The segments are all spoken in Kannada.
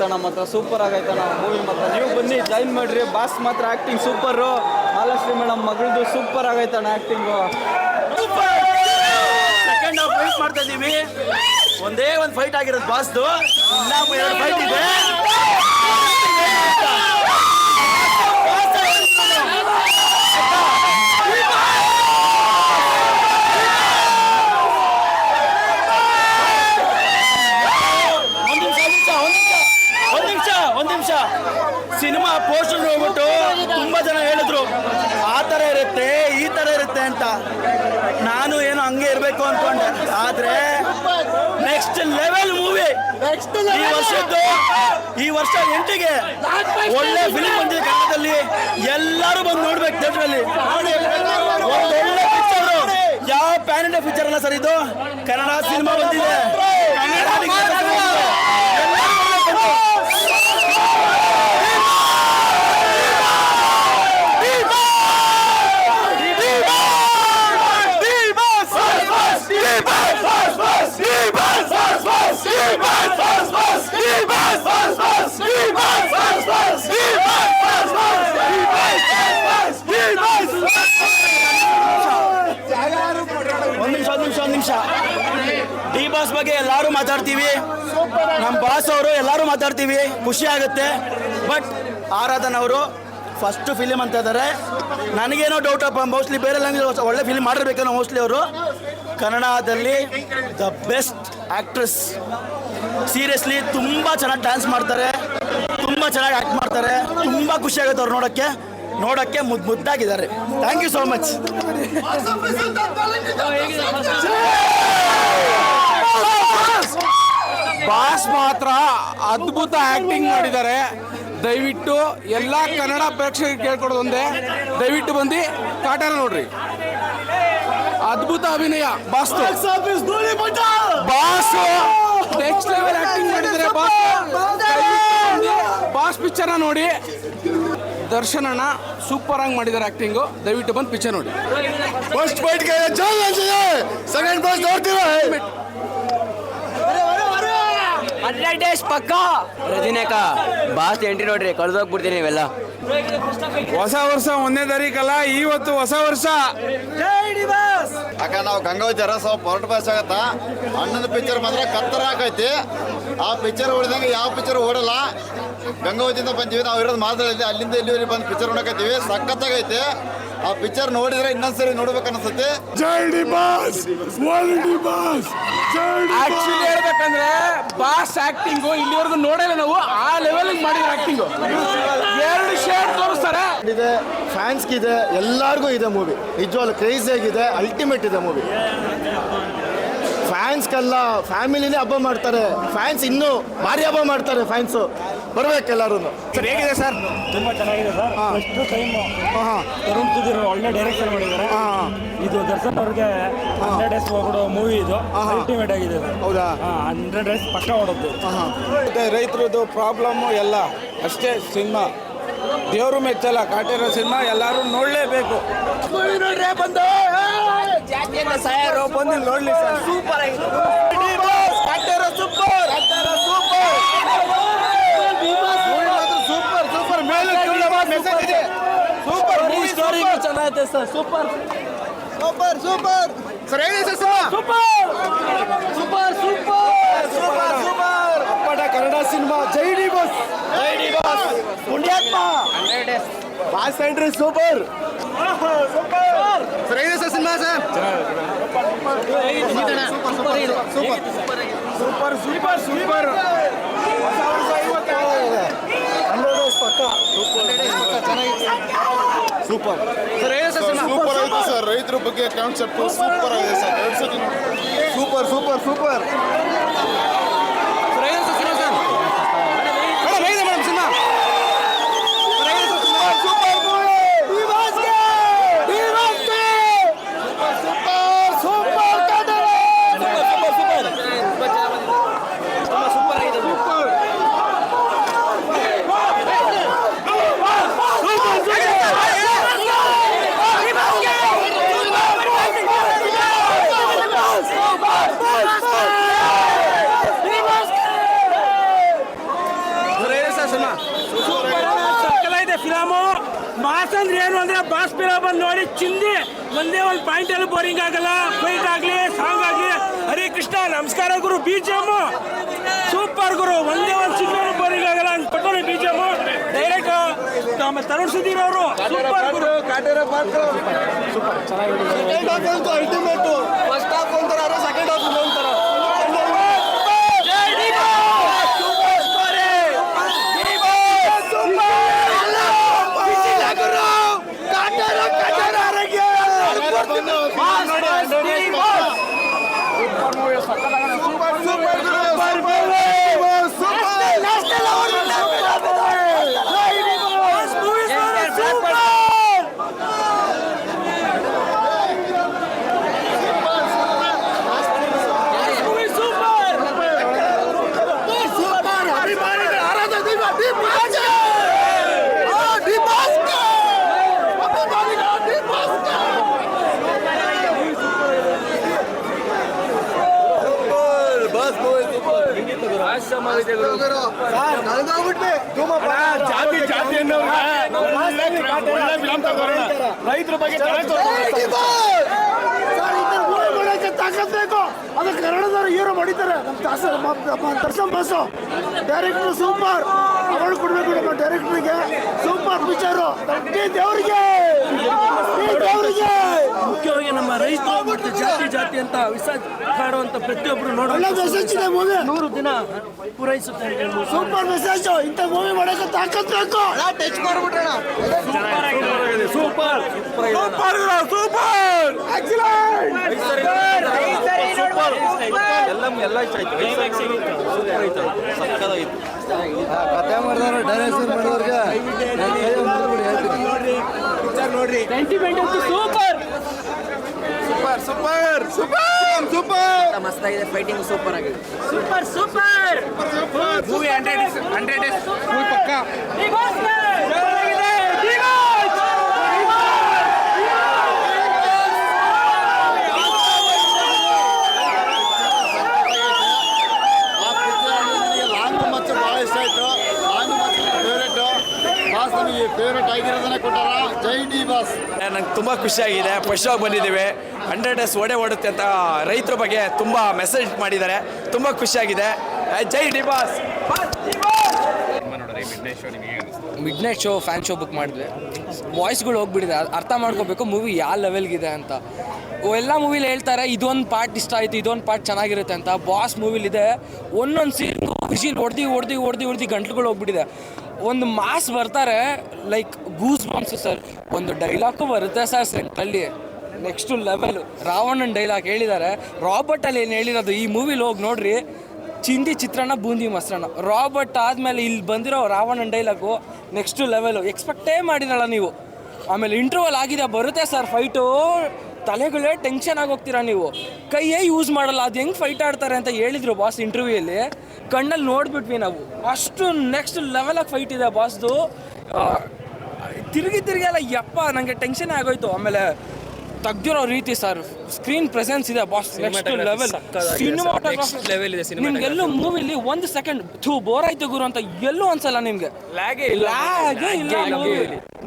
ಆಗೈತಣ್ಣ ಮಾತ್ರ ಸೂಪರ್ ಆಗೈತಣ್ಣ ಮೂವಿ ಮಾತ್ರ. ನೀವು ಬನ್ನಿ ಜಾಯಿನ್ ಮಾಡ್ರಿ. ಬಾಸ್ ಮಾತ್ರ ಆ್ಯಕ್ಟಿಂಗ್ ಸೂಪರು ಮಹಾಲಕ್ಷ್ಮಿ ಮೇಡಮ್ ಮಗಳದು ಸೂಪರ್ ಆಗೈತಣ್ಣ ಆಕ್ಟಿಂಗು ಸೆಕೆಂಡ್ ನಾವು ಫೈಟ್ ಮಾಡ್ತಾ ಇದೀವಿ. ಒಂದೇ ಒಂದು ಫೈಟ್ ಆಗಿರೋದು ಬಾಸ್ದು. ಇನ್ನೂ ಎರಡು ಫೈಟ್ ಇದೆ ಒಂದ್ ನಿಮಿಷ ಒಂದ್ ನಿಮಿಷ ಒಂದ್ ನಿಮಿಷ ಸಿನಿಮಾ ಪೋಸ್ಟರ್ ನೋಡ್ಬಿಟ್ಟು ತುಂಬಾ ಜನ ಹೇಳಿದ್ರು ಆ ಥರ ಇರುತ್ತೆ ಈ ಥರ ಇರುತ್ತೆ ಅಂತ ನಾನು ಏನು ಹಂಗೆ ಇರಬೇಕು ಅನ್ಕೊಂಡೆ. ಆದ್ರೆ ನೆಕ್ಸ್ಟ್ ಲೆವೆಲ್ ಮೂವಿ ಈ ವರ್ಷದ್ದು ಈ ವರ್ಷ ಎಂಟಿಗೆ ಒಳ್ಳೆ ಫಿಲ್ಮ್ ಬಂದಿದೆ ಕನ್ನಡದಲ್ಲಿ. ಎಲ್ಲರೂ ಬಂದು ನೋಡ್ಬೇಕು ಥಿಯೇಟ್ರಲ್ಲಿ ಒಳ್ಳೆ ಪಿಕ್ಚರ್ ಯಾವ ಪ್ಯಾನ್ ಇಂಡಿಯಾ ಪಿಕ್ಚರ್ ಅಲ್ಲ ಸರ್ ಇದು? ಕನ್ನಡ ಸಿನಿಮಾ ಬಂದಿದೆ ಕನ್ನಡ ಒಂದ್ ನಿಮಿಷ ಒಂದ್ ನಿಮಿಷ ಒಂದ್ ನಿಮಿಷ ಡಿ ಬಾಸ್ ಬಗ್ಗೆ ಎಲ್ಲರೂ ಮಾತಾಡ್ತೀವಿ ನಮ್ಮ ಅವರು ಎಲ್ಲರೂ ಮಾತಾಡ್ತೀವಿ ಖುಷಿ ಆಗುತ್ತೆ. ಬಟ್ ಆರಾಧನ ಅವರು ಫಸ್ಟ್ ಫಿಲಿಮ್ ಅಂತ ಇದ್ದಾರೆ ನನಗೇನೋ ಡೌಟ್ ಅಪ್ಪ ಮೋಸ್ಟ್ಲಿ ಬೇರೆ ಲ್ಯಾಂಗ್ವೇಜ್ ಒಳ್ಳೆ ಫಿಲಿಮ್ ಮಾಡಿರ್ಬೇಕೇನೋ ಮೋಸ್ಟ್ಲಿ ಅವರು. ಕನ್ನಡದಲ್ಲಿ ದ ಬೆಸ್ಟ್ ಆಕ್ಟ್ರೆಸ್ ಸೀರಿಯಸ್ಲಿ ತುಂಬ ಚೆನ್ನಾಗಿ ಡ್ಯಾನ್ಸ್ ಮಾಡ್ತಾರೆ. ತುಂಬ ಚೆನ್ನಾಗಿ ಆ್ಯಕ್ಟ್ ಮಾಡ್ತಾರೆ. ತುಂಬ ಖುಷಿ ಆಗುತ್ತೆ ಅವ್ರು ನೋಡೋಕ್ಕೆ. ನೋಡೋಕ್ಕೆ ಮುದ್ದು ಮುದ್ದಾಗಿದ್ದಾರೆ. Thank you so much boss ಮಾತ್ರ ಅದ್ಭುತ ಆಕ್ಟಿಂಗ್ ಮಾಡಿದ್ದಾರೆ. ದಯವಿಟ್ಟು ಎಲ್ಲ ಕನ್ನಡ ಪ್ರೇಕ್ಷಕರಿಗೆ ಕೇಳ್ಕೊಡೋದು ಒಂದೇ ದಯವಿಟ್ಟು ಬಂದು ಕಾಟನ ನೋಡ್ರಿ. ಅದ್ಭುತ ಅಭಿನಯ. ಬಾಸ್ತು. ಬಾಸ್ ನೆಕ್ಸ್ಟ್ ಲೆವೆಲ್ ಆಕ್ಟಿಂಗ್ ಮಾಡಿದರೆ ಬಾಸ್ ಬಾಸ್ ಪಿಕ್ಚರ್ನ ನೋಡಿ. ದರ್ಶನ ಅಣ್ಣ ಸೂಪರ್ ಆಗಿ ಮಾಡಿದ್ದಾರೆ ಆಕ್ಟಿಂಗು ದಯವಿಟ್ಟು ಬಂದು ಪಿಕ್ಚರ್ ನೋಡಿ. ಫಸ್ಟ್ ಫೈಟ್ ಸೆಕೆಂಡ್ ಫಸ್ಟ್ ನೋಡ್ತೀರಾ? ಪಕ್ಕ ರಜನಿಕ ಬಾಸ್ ಎಂಟ್ರಿ ನೋಡ್ರಿ ಕಳ್ದೋಗ್ಬಿಡ್ತೀನಿ ನೀವೆಲ್ಲ. ಹೊಸ ವರ್ಷ ಒಂದನೇ ತಾರೀಕಲ್ಲ ಇವತ್ತು ಹೊಸ ವರ್ಷ. ಯಾಕ ನಾವು ಗಂಗಾವತಿ ಸ್ವಲ್ಪ ಹೊರಟು ಬಸ್ ಆಗತ್ತ? ಅಣ್ಣನ ಪಿಕ್ಚರ್ ಮಾತ್ರ ಕತ್ತರ ಹಾಕೈತಿ. ಆ ಪಿಕ್ಚರ್ ಓಡಿದಂಗೆ ಯಾವ ಪಿಕ್ಚರ್ ಓಡಲ್ಲ. ಗಂಗಾವತಿಯಿಂದ ಬಂದೀವಿ ನಾವು ಇರೋದು ಮಾತ್ರ ಅಲ್ಲಿಂದ ಇಲ್ಲಿವರೆಗೆ ಬಂದು ಪಿಕ್ಚರ್ ನೋಡಕತ್ತೀವಿ. ಸಖತ್ತಾಗೈತಿ. ಆ ಪಿಕ್ಚರ್ ನೋಡಿದ್ರೆ ಇನ್ನೊಂದ್ಸರಿ ನೋಡ್ಬೇಕು ಅನ್ಸುತ್ತೆ. ಜೈ D boss! D boss! Actually ಹೇಳ್ಬೇಕಂದ್ರೆ ಬಾಸ್ ಆಕ್ಟಿಂಗ್ ಇಲ್ಲಿವರೆಗೂ ನೋಡಲ್ಲ ನಾವು ಆ ಲೆವೆಲ್ ಮಾಡಿದ್ರೆ ಆಕ್ಟಿಂಗ್ ಎರಡು ಶೇಡ್ ತೋರಿಸ್ತಾರೆ. ಇದೆ ಫ್ಯಾನ್ಸ್ಗಿದೆ ಎಲ್ಲರಿಗೂ ಇದೆ ಮೂವಿ ನಿಜವಾಗ್ಲು ಕ್ರೇಜಿ ಆಗಿದೆ ಅಲ್ಟಿಮೇಟ್ ಇದೆ ಮೂವಿ ಫ್ಯಾನ್ಸ್ಗೆಲ್ಲ ಫ್ಯಾಮಿಲಿನೇ ಹಬ್ಬ ಮಾಡ್ತಾರೆ. ಫ್ಯಾನ್ಸ್ ಇನ್ನೂ ಭಾರಿ ಹಬ್ಬ ಮಾಡ್ತಾರೆ ಫ್ಯಾನ್ಸು ಬರ್ಬೇಕೆಲ್ಲರೂ ಸರ್ ಹೇಗಿದೆ ಸರ್? ತುಂಬಾ ಚೆನ್ನಾಗಿದೆ sir. First time Tarun Sudhir ಒಳ್ಳೆ ಡೈರೆಕ್ಷನ್ ಮಾಡಿದ್ದಾರೆ. ಇದು ದರ್ಶನ್ ಅವ್ರಿಗೆ ಹಂಡ್ರೆಡ್ ಡೇಸ್ ಹೋಗ್ಬಿಡೋ ಮೂವಿ ಇದು. ಅಲ್ಟಿಮೇಟ್ ಆಗಿದೆ ಹೌದಾ? ಹಂಡ್ರೆಡ್ ಡೇಸ್ ಪಕ್ಕ ಓಡೋದು ಮತ್ತೆ ರೈತರದ್ದು ಪ್ರಾಬ್ಲಮ್ಮು ಎಲ್ಲ. ಅಷ್ಟೇ ಸಿನಿಮಾ. ದೇವರು ಮೆಚ್ಚಲ್ಲ ಕಾಟಿರೋ ಸಿನಿಮಾ ಎಲ್ಲರೂ ನೋಡಲೇಬೇಕು. ನೋಡ್ರಿ ಬಂದು. ಬಂದು ನೋಡ್ಲಿ ಸರ್. ಸೂಪರ್ ಆಗಿದೆ. ಸೂಪರ್! ಸೂಪರ್! ಸೂಪರ್ ಮೇಲೆ ಮೆಸೇಜ್ ಇದೆ ಸೂಪರ್ ಮೂವಿ ಸ್ಟೋರಿ ಚೆನ್ನಾಗೈತೆ sir super super super sir ಹೇಳಿ sir super super super super super ಅಪ್ಪಟ ಕನ್ನಡ ಸಿನಿಮಾ ಜೈ ಡಿ ಬಾಸ್ ಜೈ ಡಿ ಬಾಸ್ ಪುಣ್ಯಾತ್ಮ boss entry super super sir ಹೇಳಿ sir cinema sir super super super super sir ಹೇಳಿ ಸರ್ ಸಿನಿಮಾ ಸೂಪರ್ ಆಯ್ತು ಸರ್ ರೈತರ ಬಗ್ಗೆ ಕಾನ್ಸೆಪ್ಟ್ ಸೂಪರ್ ಆಗಿದೆ ಸರ್ ಎರಡು ಸೂಪರ್ ಸೂಪರ್ ಸೂಪರ್ ಸೂಪರ್ ಅಂದ್ರೆ ಏನು ಅಂದ್ರೆ ಬಾಸ್ ಬಂದ್ ನೋಡಿ ಚಿಂದಿ ಒಂದೇ ಒಂದು ಪಾಯಿಂಟ್ ಅಲ್ಲಿ ಬೋರಿಂಗ್ ಆಗಲ್ಲ ಫೈಟ್ ಆಗ್ಲಿ ಸಾಂಗ್ ಆಗ್ಲಿ. ಹರೇ ಕೃಷ್ಣ ನಮಸ್ಕಾರ ಗುರು ಬಿ ಜಿ ಸೂಪರ್ ಗುರು ಒಂದೇ ಒಂದು ಸಿಗ್ನಲ್ ಬೋರಿಂಗ್ ಆಗಲ್ಲ ಅಂತ ಕೊಟ್ಟರು ಬಿ ಜಿ ಎಂ ಡೈರೆಕ್ಟ್ ಆಮೇಲೆ ತರುಣ್ ಸುಧೀರ್ ಅವರು. ಸೂಪರ್ ಗುರು. ಸೂಪರ್ ಫಸ್ಟ್ ರೈತರ ಬಗ್ಗೆ ತಾಕತ್ಬೇಕು. ಅದು ಕನ್ನಡದವ್ರು ಹೀರೋ ಮಾಡಿದ್ದಾರೆ. ನಮ್ಮ ದರ್ಶನ್ ಬಸ್ಸು ಡೈರೆಕ್ಟರ್ ಸೂಪರ್. ಅವಳು ಕೊಡ್ಬೇಕು ನಮ್ಮ ಡೈರೆಕ್ಟರ್ಗೆ ಸೂಪರ್ ಪಿಕ್ಚರು. ದೇವರಿಗೆ ದೇವರಿಗೆ! ಮುಖ್ಯವಾಗಿ ನಮ್ಮ ರೈತರು ಮತ್ತೆ ಜಾತಿ ಜಾತಿ ಅಂತ ವಿಸ ಕಾಡುವಂತ ಪ್ರತಿಯೊಬ್ಬರು ಒಳ್ಳೆ ನೋಡೋ ಮೆಸೇಜ್ ಇದೆ ಮೂವಿ ನೂರು ದಿನ ಪೂರೈಸುತ್ತೆ ಸೂಪರ್ ಮೆಸೇಜ್ ಇಂಥ ಮೂವಿ ಮಾಡಕ್ಕೆ ತಾಕತ್ಬೇಕು ಟಚ್ ಮಾಡ್ಬಿಟ್ಟಣ ಸೂಪರ್ ಸೂಪರ್ ಸೂಪರ್ ಎಲ್ಲ ಎಲ್ಲ ಇಷ್ಟ ಆಯ್ತು ಸೂಪರ್ ಆಯ್ತು ಕತೆ ಮಾಡಿದವರು direction ಮಾಡಿದವ್ರಿಗೆ super super super super super ಮಸ್ತಾಗಿದೆ fighting super ಆಗಿದೆ. Super super super hundred hundred movie ಪಕ್ಕ ಆ ಪಿಕ್ಚರ್ ಲಾಂಗ್ ಮಚ್ಚ ಭಾಳ ಇಷ್ಟ ಆಯ್ತು ಲಾಂಗ್ ಮಚ್ಚ ಫೇವ್ರೇಟು ಬಾಸ್ ನಮಗೆ ಫೇವ್ರೇಟ್ ಆಗಿರೋದನ್ನೇ ಕೊಟ್ಟಾರ ಜೈ ಡಿ ಬಾಸ್ ನಂಗೆ ತುಂಬ ಖುಷಿಯಾಗಿದೆ ಫಸ್ಟ್ ಆಗಿ ಬಂದಿದ್ದೀವಿ. ಹಂಡ್ರೆಡ್ ಡೇಸ್ ಓಡೆ ಓಡುತ್ತೆ ಅಂತ ರೈತರ ಬಗ್ಗೆ ತುಂಬ ಮೆಸೇಜ್ ಮಾಡಿದ್ದಾರೆ. ತುಂಬ ಖುಷಿಯಾಗಿದೆ ಜೈ D boss midnight show fan show book ಮಾಡಿದ್ವಿ. ವಾಯ್ಸ್ಗಳು ಹೋಗ್ಬಿಟ್ಟಿದೆ. ಅರ್ಥ ಮಾಡ್ಕೋಬೇಕು ಮೂವಿ ಯಾವ ಲೆವೆಲ್ಗಿದೆ ಅಂತ. ಎಲ್ಲ ಮೂವಿಲಿ ಹೇಳ್ತಾರೆ ಇದೊಂದು ಪಾರ್ಟ್ ಇಷ್ಟ ಆಯಿತು ಇದೊಂದು ಪಾರ್ಟ್ ಚೆನ್ನಾಗಿರುತ್ತೆ ಅಂತ. ಬಾಸ್ ಮೂವಿಲಿದೆ ಒಂದೊಂದು ಸೀನ್ ವಿಜಿಲ್ ಹೊಡ್ದು ಹೊಡ್ದು ಹೊಡೆದು ಹೊಡ್ದು ಗಂಟ್ಲುಗಳು ಹೋಗ್ಬಿಟ್ಟಿದೆ. ಒಂದು ಮಾಸ್ ಬರ್ತಾರೆ ಲೈಕ್ ಗೂಸ್ ಬಾಂಬ್ಸು ಸರ್. ಒಂದು ಡೈಲಾಗು ಬರುತ್ತೆ ಸರ್ ಸೆಂಟ್ರಲ್ಲಿ ನೆಕ್ಸ್ಟು ಲೆವೆಲ್ ರಾವಣನ್ ಡೈಲಾಗ್ ಹೇಳಿದ್ದಾರೆ. ರಾಬರ್ಟ್ ಅಲ್ಲಿ ಏನು ಹೇಳಿರೋದು? ಈ ಮೂವಿಲಿ ಹೋಗಿ ನೋಡ್ರಿ. ಚಿಂದಿ ಚಿತ್ರಾನ್ನ ಬೂಂದಿ ಮೊಸರನ್ನ ರಾಬರ್ಟ್ ಆದಮೇಲೆ ಇಲ್ಲಿ ಬಂದಿರೋ ರಾವಣನ್ ಡೈಲಾಗು ನೆಕ್ಸ್ಟ್ ಲೆವೆಲು ಎಕ್ಸ್ಪೆಕ್ಟೇ ಮಾಡಿರಲ್ಲ ನೀವು. ಆಮೇಲೆ ಇಂಟರ್ವಲ್ ಆಗಿದೆ, ಬರುತ್ತೆ ಸರ್ ಫೈಟು ತಲೆಗಳೇ ಟೆನ್ಷನ್ ಆಗೋಗ್ತೀರಾ ನೀವು? ಕೈಯೇ ಯೂಸ್ ಮಾಡಲ್ಲ. ಅದು ಹೆಂಗೆ ಫೈಟ್ ಆಡ್ತಾರೆ ಅಂತ ಹೇಳಿದ್ರು ಬಾಸ್ ಇಂಟರ್ವ್ಯೂಯಲ್ಲಿ ಕಣ್ಣಲ್ಲಿ ನೋಡ್ಬಿಟ್ವಿ ನಾವು. ಅಷ್ಟು ನೆಕ್ಸ್ಟ್ ಲೆವೆಲಾಗಿ ಫೈಟ್ ಇದೆ ಬಾಸ್ದು ತಿರುಗಿ ತಿರುಗಿ ಎಲ್ಲ ಯಪ್ಪ ನನಗೆ ಟೆನ್ಷನ್ ಆಗೋಯ್ತು. ಆಮೇಲೆ ತೆಗ್ದಿರೋ ರೀತಿ ಸರ್ ಸ್ಕ್ರೀನ್ ಪ್ರೆಸೆನ್ಸ್ ಇದೆ ಬಾಸ್ ನೆಕ್ಸ್ಟ್ ಲೆವೆಲ್ ಲೆವೆಲ್ ಇದೆ. ನಿಮ್ಗೆಲ್ಲೂ ಮೂವಿಲಿ ಒಂದು ಸೆಕೆಂಡ್ ಥೂ ಬೋರ್ ಆಯ್ತು ಗುರು ಅಂತ ಎಲ್ಲೂ ಅನ್ಸಲ್ಲ ನಿಮ್ಗೆ. ಲ್ಯಾಗೇ ಇಲ್ಲ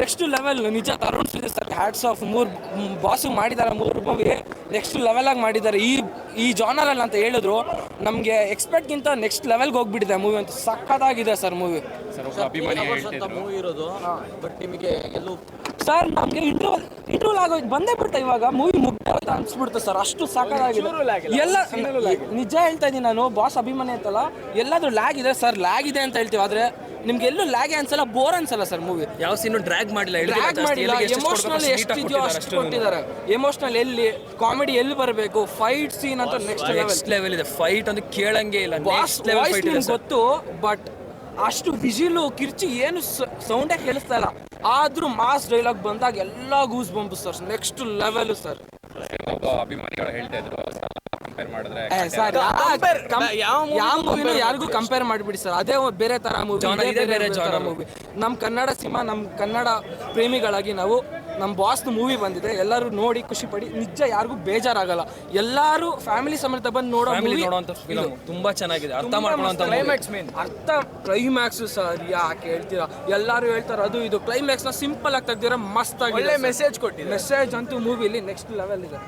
ನೆಕ್ಸ್ಟ್ ಲೆವೆಲ್ ನಿಜ ತರುಣ್ ಇದೆ ಸರ್ ಹ್ಯಾಟ್ಸ್ ಆಫ್ ಮೂರ್ ಬಾಸು ಮಾಡಿದ್ದಾರೆ ಮೂರು ಮೂವಿ ನೆಕ್ಸ್ಟ್ ಲೆವೆಲ್ ಆಗಿ ಮಾಡಿದ್ದಾರೆ ಈ ಈ ಜಾನರಲ್ಲಿ ಅಂತ ಹೇಳಿದ್ರು. ನಮಗೆ ಎಕ್ಸ್ಪೆಕ್ಟ್ಗಿಂತ ನೆಕ್ಸ್ಟ್ ಲೆವೆಲ್ಗೆ ಹೋಗ್ಬಿಟ್ಟಿದೆ ಮೂವಿ ಅಂತ. ಸಖತ್ತಾಗಿದೆ ಸರ್ ಮೂವಿ ಮೂವಿ ಇರೋದು. ಬಟ್ ನಿಮಗೆ ಎಲ್ಲೂ ಸರ್ ನಮಗೆ ಇಂಟರ್ವಲ್ ಇಂಟರ್ವಲ್ ಆಗೋಯ್ತು. ಬಂದೇ ಬಿಡ್ತಾ ಇವಾಗ. ಮೂವಿ ಮುಗ್ದೋಯ್ತು ಅನ್ಸ್ಬಿಡ್ತು ಸರ್. ಅಷ್ಟು ಸಾಕಾಗಿದೆ. ಎಲ್ಲ ನಿಜ ಹೇಳ್ತಾ ಇದ್ದೀನಿ ನಾನು ಬಾಸ್ ಅಭಿಮಾನಿ ಅಂತಲ್ಲ ಎಲ್ಲಾದ್ರೂ ಲ್ಯಾಗ್ ಇದೆ ಸರ್. ಲ್ಯಾಗ್ ಇದೆ ಅಂತ ಹೇಳ್ತೀವಿ. ಆದ್ರೆ ನಿಮ್ಗೆ ಎಲ್ಲೂ ಲ್ಯಾಗ್ ಅನ್ಸಲ್ಲ ಬೋರ್ ಅನ್ಸಲ್ಲ ಸರ್ ಮೂವಿ. ಯಾವ ಸೀನು ಡ್ರ್ಯಾಗ್ ಮಾಡಿಲ್ಲ ಡ್ರ್ಯಾಗ್ ಮಾಡಿಲ್ಲ. ಎಮೋಷನಲ್ ಎಷ್ಟಿದೆಯೋ ಅಷ್ಟು ಕೊಟ್ಟಿದ್ದಾರೆ. ಎಮೋಷನಲ್ ಎಲ್ಲಿ ಕಾಮಿಡಿ ಎಲ್ಲಿ ಬರಬೇಕು? ಫೈಟ್ ಸೀನ್ ಅಂತ ನೆಕ್ಸ್ಟ್ ಲೆವೆಲ್ ನೆಕ್ಸ್ಟ್ ಲೆವೆಲ್ ಇದೆ. ಫೈಟ್ ಅಂತ ಕೇಳಂಗೆ ಇಲ್ಲ. ಬಾಸ್ ನೆಕ್ಸ್ಟ್ ಲೆವೆಲ್ ಫೈಟ್ ಇದೆ ಗೊತ್ತು ಬಟ್ ಅಷ್ಟು ವಿಜಿಲು ಕಿರ್ಚಿ ಏನು ಸೌಂಡೇ ಕೇಳಿಸ್ತಾ ಇಲ್ಲ. ಆದ್ರೂ ಮಾಸ್ ಡೈಲಾಗ್ ಬಂದಾಗ ಎಲ್ಲ goose bumps sir next level sir ಯಾವ ಮೂವಿನೂ ಯಾರಿಗೂ ಕಂಪೇರ್ ಮಾಡಿಬಿಡಿ ಸರ್ ಅದೇ ಬೇರೆ ತರ ಮೂವಿ ಬೇರೆ. ಮೂವಿ ನಮ್ಮ ಕನ್ನಡ ಸಿನಿಮಾ ನಮ್ಮ ಕನ್ನಡ ಪ್ರೇಮಿಗಳಾಗಿ ನಾವು ನಮ್ಮ ಬಾಸ್ದು ಮೂವಿ ಬಂದಿದೆ ಎಲ್ಲರೂ ನೋಡಿ ಖುಷಿ ಪಡಿ ನಿಜ ಯಾರಿಗೂ ಬೇಜಾರಾಗಲ್ಲ. ಎಲ್ಲರೂ ಫ್ಯಾಮಿಲಿ ಸಮೇತ ಬಂದು ನೋಡೋ movie ನೋಡುವಂತ ಫಿಲಮ್ ತುಂಬಾ ಚೆನ್ನಾಗಿದೆ ಅರ್ಥ ತುಂಬಾ ಕ್ಲೈಮ್ಯಾಕ್ಸ್ ಮೇನ್ ಅರ್ಥ ಕ್ಲೈಮ್ಯಾಕ್ಸ್ ಸರ್ ಯಾಕೆ ಹೇಳ್ತೀರಾ? ಎಲ್ಲರೂ ಹೇಳ್ತಾರೆ ಅದು ಇದು. ಕ್ಲೈಮ್ಯಾಕ್ಸ್ನ ಸಿಂಪಲ್ ಆಗಿ ತೆಗ್ದಿರ ಮಸ್ತ್ ಆಗಿ ಒಳ್ಳೆ ಮೆಸೇಜ್ ಕೊಟ್ಟಿದೆ ಮೆಸೇಜ್ ಅಂತೂ ಮೂವಿಲಿ ನೆಕ್ಸ್ಟ್ ಲೆವೆಲ್ ಇದೆ.